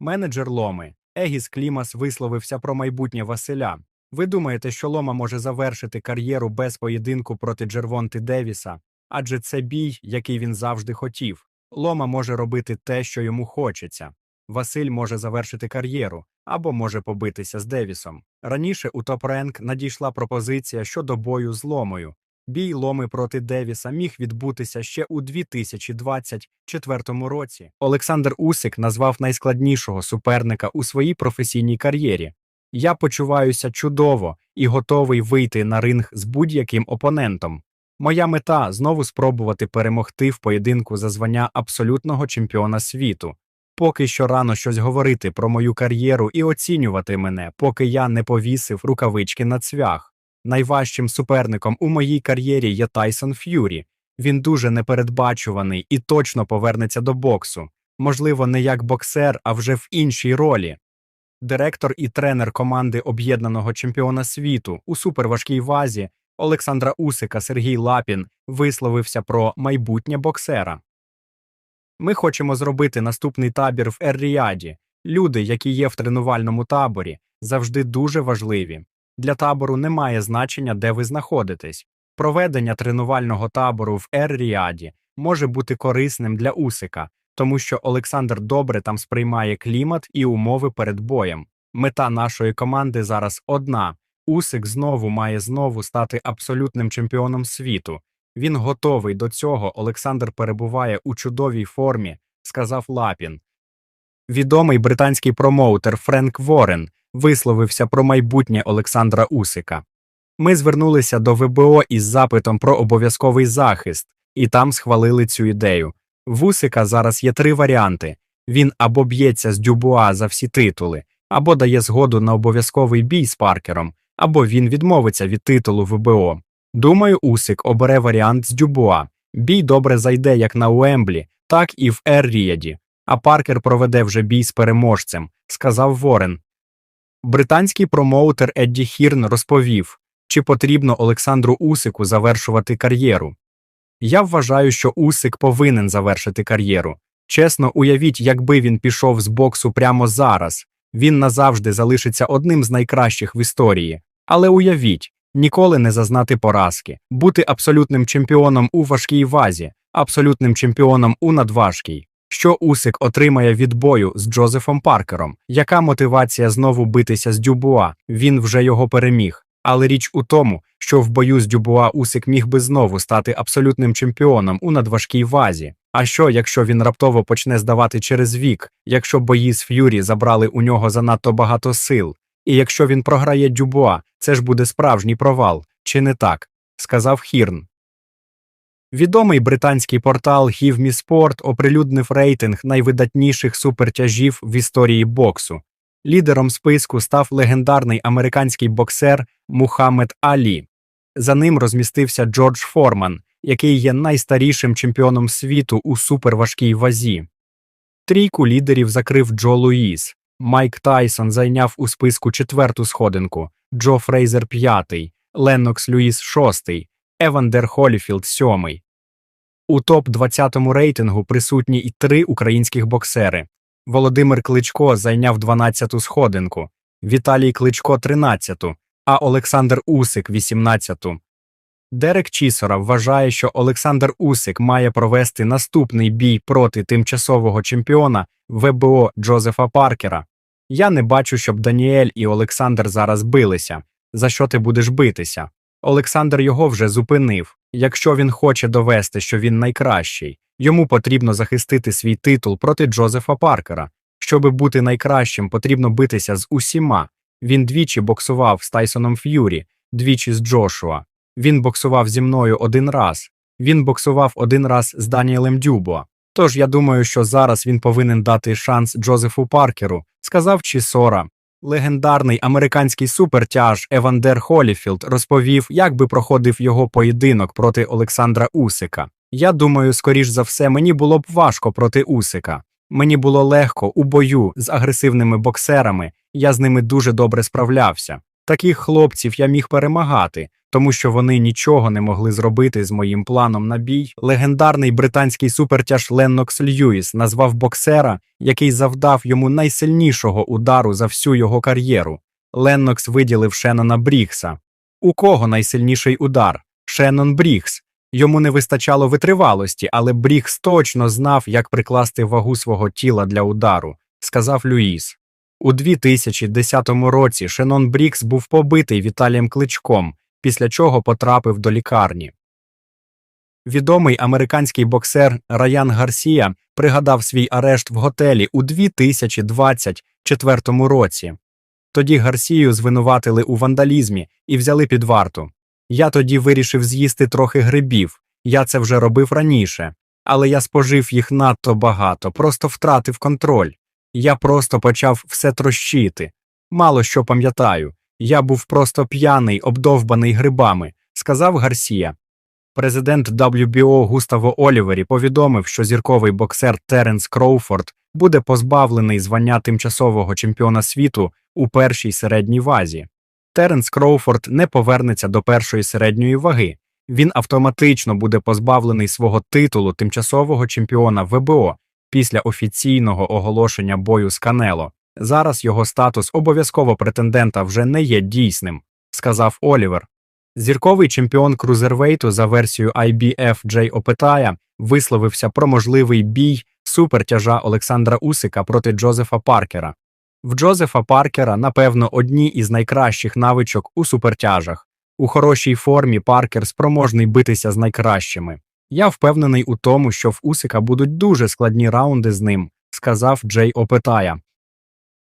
Менеджер Ломи Егіс Клімас висловився про майбутнє Василя. Ви думаєте, що Лома може завершити кар'єру без поєдинку проти Джервонти Девіса? Адже це бій, який він завжди хотів. Лома може робити те, що йому хочеться. Василь може завершити кар'єру або може побитися з Девісом. Раніше у топ-ренк надійшла пропозиція щодо бою з Ломою. Бій Ломи проти Девіса міг відбутися ще у 2024 році. Олександр Усик назвав найскладнішого суперника у своїй професійній кар'єрі. Я почуваюся чудово і готовий вийти на ринг з будь-яким опонентом. Моя мета знову спробувати перемогти в поєдинку за звання абсолютного чемпіона світу. Поки що рано щось говорити про мою кар'єру і оцінювати мене, поки я не повісив рукавички на цвях. Найважчим суперником у моїй кар'єрі є Тайсон Ф'юрі. Він дуже непередбачуваний і точно повернеться до боксу. Можливо, не як боксер, а вже в іншій ролі. Директор і тренер команди об'єднаного чемпіона світу у суперважкій вазі Олександра Усика Сергій Лапін висловився про майбутнє боксера. Ми хочемо зробити наступний табір в Ер-Ріаді. Люди, які є в тренувальному таборі, завжди дуже важливі. Для табору немає значення, де ви знаходитесь. Проведення тренувального табору в Ер-Ріаді може бути корисним для Усика, тому що Олександр добре там сприймає клімат і умови перед боєм. Мета нашої команди зараз одна: Усик знову має знову стати абсолютним чемпіоном світу. Він готовий до цього. Олександр перебуває у чудовій формі, сказав Лапін. Відомий британський промоутер Френк Ворен висловився про майбутнє Олександра Усика. Ми звернулися до ВБО із запитом про обов'язковий захист, і там схвалили цю ідею. В Усика зараз є три варіанти: він або б'ється з Дюбуа за всі титули, або дає згоду на обов'язковий бій з Паркером, або він відмовиться від титулу ВБО. Думаю, Усик обере варіант з Дюбуа. Бій добре зайде як на Уемблі, так і в Ер-Ріяді, а Паркер проведе вже бій з переможцем, сказав Ворен. Британський промоутер Едді Хірн розповів, чи потрібно Олександру Усику завершувати кар'єру. Я вважаю, що Усик повинен завершити кар'єру. Чесно, уявіть, якби він пішов з боксу прямо зараз, він назавжди залишиться одним з найкращих в історії. Але уявіть, ніколи не зазнати поразки, бути абсолютним чемпіоном у важкій вазі, абсолютним чемпіоном у надважкій. Що Усик отримає від бою з Джозефом Паркером? Яка мотивація знову битися з Дюбуа? Він вже його переміг. Але річ у тому, що в бою з Дюбуа Усик міг би знову стати абсолютним чемпіоном у надважкій вазі. А що, якщо він раптово почне здавати через вік, якщо бої з Ф'юрі забрали у нього занадто багато сил? І якщо він програє Дюбуа, це ж буде справжній провал, чи не так? сказав Хірн. Відомий британський портал Me оприлюднив рейтинг найвидатніших супертяжів в історії боксу. Лідером списку став легендарний американський боксер Мухаммед Алі. За ним розмістився Джордж Форман, який є найстарішим чемпіоном світу у суперважкій вазі. Трійку лідерів закрив Джо Луїс. Майк Тайсон зайняв у списку четверту сходинку, Джо Фрейзер п'ятий, Леннокс Люїс шостий, Евандер Холіфілд сьомий. У топ-20 рейтингу присутні і три українських боксери. Володимир Кличко зайняв 12-ту сходинку, Віталій Кличко 13-ту, а Олександр Усик 18-ту. Дерек Чісора вважає, що Олександр Усик має провести наступний бій проти тимчасового чемпіона ВБО Джозефа Паркера. Я не бачу, щоб Даніель і Олександр зараз билися. За що ти будеш битися? Олександр його вже зупинив. Якщо він хоче довести, що він найкращий, йому потрібно захистити свій титул проти Джозефа Паркера. Щоби бути найкращим, потрібно битися з усіма. Він двічі боксував з Тайсоном Ф'юрі, двічі з Джошуа. Він боксував зі мною один раз. Він боксував один раз з Даніелем Дюбо. Тож я думаю, що зараз він повинен дати шанс Джозефу Паркеру, сказав Чісора. Легендарний американський супертяж Евандер Холіфілд розповів, як би проходив його поєдинок проти Олександра Усика. Я думаю, скоріш за все, мені було б важко проти Усика. Мені було легко у бою з агресивними боксерами, я з ними дуже добре справлявся. Таких хлопців я міг перемагати, тому що вони нічого не могли зробити з моїм планом на бій. Легендарний британський супертяж Леннокс Льюіс назвав боксера, який завдав йому найсильнішого удару за всю його кар'єру. Леннокс виділив Шеннона Брігса. У кого найсильніший удар? Шеннон Брігс. Йому не вистачало витривалості, але Брігс точно знав, як прикласти вагу свого тіла для удару, сказав Люїс. У 2010 році Шенон Брікс був побитий Віталієм Кличком, після чого потрапив до лікарні. Відомий американський боксер Раян Гарсія пригадав свій арешт в готелі у 2024 році. Тоді Гарсію звинуватили у вандалізмі і взяли під варту. Я тоді вирішив з'їсти трохи грибів. Я це вже робив раніше, але я спожив їх надто багато, просто втратив контроль. Я просто почав все трощити. Мало що пам'ятаю. Я був просто п'яний, обдовбаний грибами, сказав Гарсія. Президент WBO Густаво Олівері повідомив, що зірковий боксер Теренс Кроуфорд буде позбавлений звання тимчасового чемпіона світу у першій середній вазі. Теренс Кроуфорд не повернеться до першої середньої ваги. Він автоматично буде позбавлений свого титулу тимчасового чемпіона ВБО після офіційного оголошення бою з Канело. Зараз його статус обов'язково претендента вже не є дійсним, сказав Олівер. Зірковий чемпіон крузервейту за версією IBF Джей Опетая висловився про можливий бій супертяжа Олександра Усика проти Джозефа Паркера. В Джозефа Паркера, напевно, одні із найкращих навичок у супертяжах. У хорошій формі Паркер спроможний битися з найкращими. Я впевнений у тому, що в Усика будуть дуже складні раунди з ним, сказав Джей Опетая.